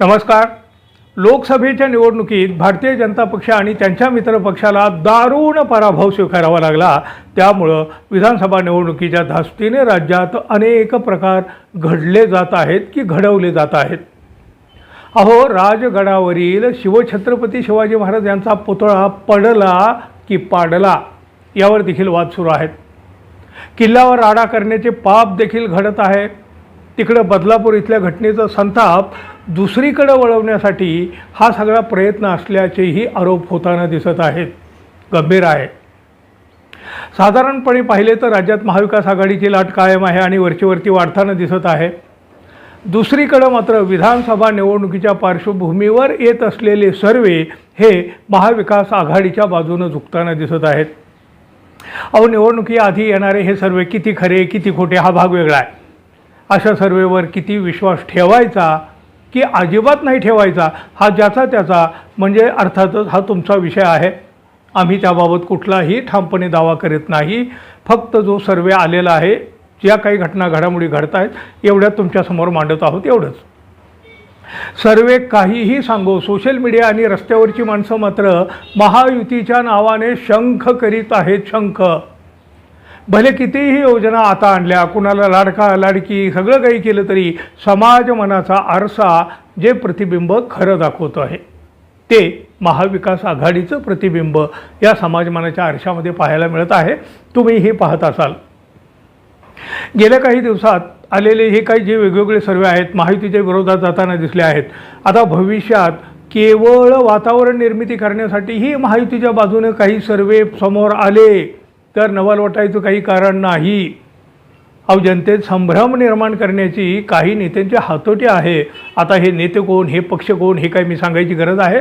नमस्कार. लोकसभेच्या निवडणुकीत भारतीय जनता पक्ष आणि त्यांच्या मित्रपक्षाला दारुण पराभव स्वीकारावा लागला. त्यामुळं विधानसभा निवडणुकीच्या धास्तीने राज्यात अनेक प्रकार घडले जात आहेत की घडवले जात आहेत. अहो राजगडावरील शिवछत्रपती शिवाजी महाराज यांचा पुतळा पडला की पाडला यावर देखील वाद सुरू आहेत. किल्ल्यावर राडा करण्याचे पाप देखील घडत आहे. तिकडं बदलापूर इथल्या घटनेचा संताप दुसरीकडं वळवण्यासाठी हा सगळा प्रयत्न असल्याचेही आरोप होताना दिसत आहेत. गंभीर आहे. साधारणपणे पाहिले तर राज्यात महाविकास आघाडीची लाट कायम आहे आणि वरचीवरती वाढताना दिसत आहे. दुसरीकडं मात्र विधानसभा निवडणुकीच्या पार्श्वभूमीवर येत असलेले सर्वे हे महाविकास आघाडीच्या बाजूनं झुकताना दिसत आहेत. अहो निवडणुकीआधी येणारे हे सर्वे किती खरे किती खोटे हा भाग वेगळा आहे. अशा सर्वेवर किती विश्वास ठेवायचा की अजिबात नाही ठेवायचा. हा ज्याचा त्याचा. म्हणजे अर्थातच हा तुमचा विषय आहे. आम्ही त्याबाबत कुठलाही ठामपणे दावा करीत नाही. फक्त जो सर्वे आलेला आहे ज्या काही घटना घडामोडी घडत आहेत एवढ्यात तुमच्यासमोर मांडत आहोत एवढंच. सर्वे काहीही सांगो सोशल मीडिया आणि रस्त्यावरची माणसं मात्र महायुतीच्या नावाने शंख करीत आहेत शंख. भले कितीही योजना आता आणल्या कुणाला लाडका लाडकी सगळं काही केलं तरी समाज मनाचा आरसा जे प्रतिबिंब खरं दाखवतं आहे ते महाविकास आघाडीचं प्रतिबिंब या समाजमानाच्या आरशामध्ये पाहायला मिळत आहे. तुम्ही हे पाहत असाल. गेल्या काही दिवसात आलेले हे काही जे वेगवेगळे सर्वे आहेत माहितीच्या विरोधात जाताना दिसले आहेत. आता भविष्यात केवळ वातावरण निर्मिती करण्यासाठीही माहितीच्या बाजूने काही सर्वे समोर आले. तर नवल वाटायचं काही कारण नाही. अहो जनतेत संभ्रम निर्माण करण्याची काही नेत्यांची हातोटी आहे. आता हे नेते कोण हे पक्ष कोण हे काही मी सांगायची गरज आहे?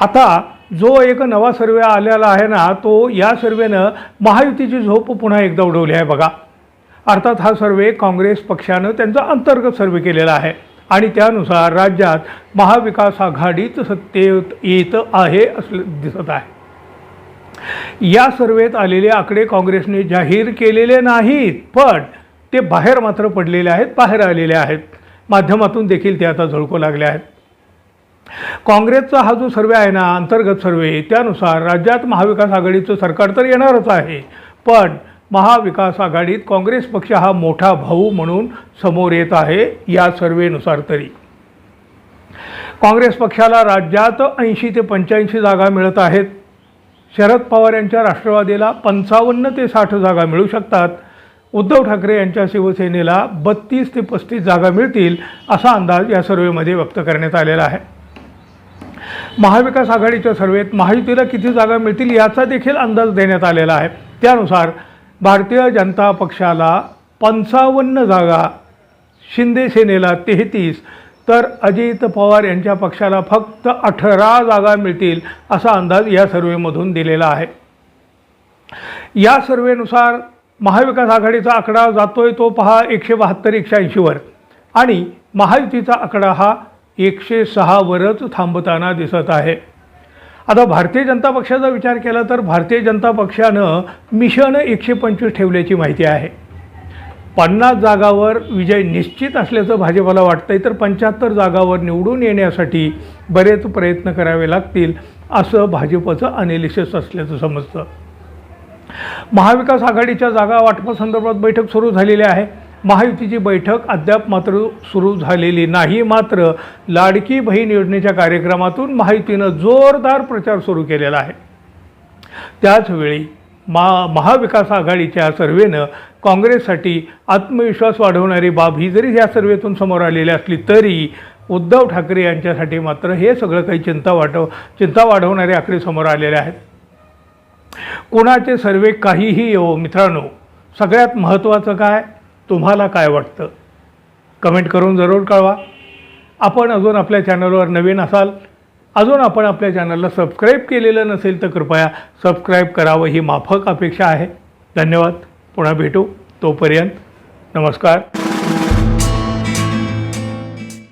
आता जो एक नवा सर्वे आलेला आहे ना तो या सर्वेनं महायुतीची झोप पुन्हा एकदा उडवली आहे बघा. अर्थात हा सर्वे काँग्रेस पक्षानं त्यांचा अंतर्गत सर्वे केलेला आहे. आणि त्यानुसार राज्यात महाविकास आघाडीत सत्तेत येत आहे असं दिसत आहे. या सर्वेत आलेले आकडे काँग्रेसने जाहीर केलेले नाहीत पण ते बाहेर मात्र पडलेले आहेत बाहेर आलेले आहेत. माध्यमातून देखील ते आता झळकू लागले आहेत. काँग्रेसचा हा जो सर्वे आहे ना अंतर्गत सर्वे त्यानुसार राज्यात महाविकास आघाडीचं सरकार तर येणारच आहे पण महाविकास आघाडीत काँग्रेस पक्ष हा मोठा भाऊ म्हणून समोर येत आहे या सर्वेनुसार तरी. काँग्रेस पक्षाला राज्यात ऐंशी ते पंच्याऐंशी जागा मिळत आहेत. शरद पवार यांच्या राष्ट्रवादीला पंचावन्न ते साठ जागा मिळू शकतात. उद्धव ठाकरे यांच्या शिवसेनेला बत्तीस ते पस्तीस जागा मिळतील असा अंदाज या सर्वेमध्ये व्यक्त करण्यात आलेला आहे. महाविकास आघाडीच्या सर्वेत महायुतीला किती जागा मिळतील याचा देखील अंदाज देण्यात आलेला आहे. त्यानुसार भारतीय जनता पक्षाला पंचावन्न जागा शिंदे सेनेला तेहतीस तर अजित पवार यांच्या पक्षाला फक्त अठरा जागा मिळतील असा अंदाज या सर्वेमधून दिलेला आहे. या सर्वेनुसार महाविकास आघाडीचा आकडा जातोय तो पहा एकशे बहात्तर एकशे ऐंशीवर आणि महायुतीचा आकडा हा एकशे सहावरच थांबताना दिसत आहे. आता भारतीय जनता पक्षाचा विचार केला तर भारतीय जनता पक्षानं मिशन एकशे पंचवीस ठेवल्याची माहिती आहे. पन्नास जागावर विजय निश्चित असल्याचं भाजपाला वाटतं आहे तर पंच्याहत्तर जागावर निवडून येण्यासाठी बरेच प्रयत्न करावे लागतील असं भाजपचं अनालिसिस असल्याचं समजतं. महाविकास आघाडीच्या जागा वाटपासंदर्भात बैठक सुरू झालेली आहे. महायुतीची बैठक अद्याप मात्र सुरू झालेली नाही मात्र लाडकी बहीण योजनेच्या कार्यक्रमातून महायुतीनं जोरदार प्रचार सुरू केलेला आहे. त्याचवेळी मा महाविकास आघाडीच्या सर्वेनं काँग्रेससाठी आत्मविश्वास वाढवणारी बाब ही जरी या सर्वेतून समोर आलेली असली तरी उद्धव ठाकरे यांच्यासाठी मात्र हे सगळं काही चिंता वाटव चिंता वाढवणारे आकडे समोर आलेले आहेत. कोणाचे सर्वे काहीही येवो मित्रांनो सगळ्यात महत्त्वाचं काय? तुम्हाला काय वाटतं? कमेंट करून जरूर कळवा. आपण अजून आपल्या चॅनलवर नवीन असाल अजून आपण आपल्या चॅनलला सबस्क्राईब केलेलं नसेल तर कृपया सबस्क्राईब करावं. ही माफक अपेक्षा आहे. धन्यवाद. पुन्हा भेटू. तोपर्यंत नमस्कार.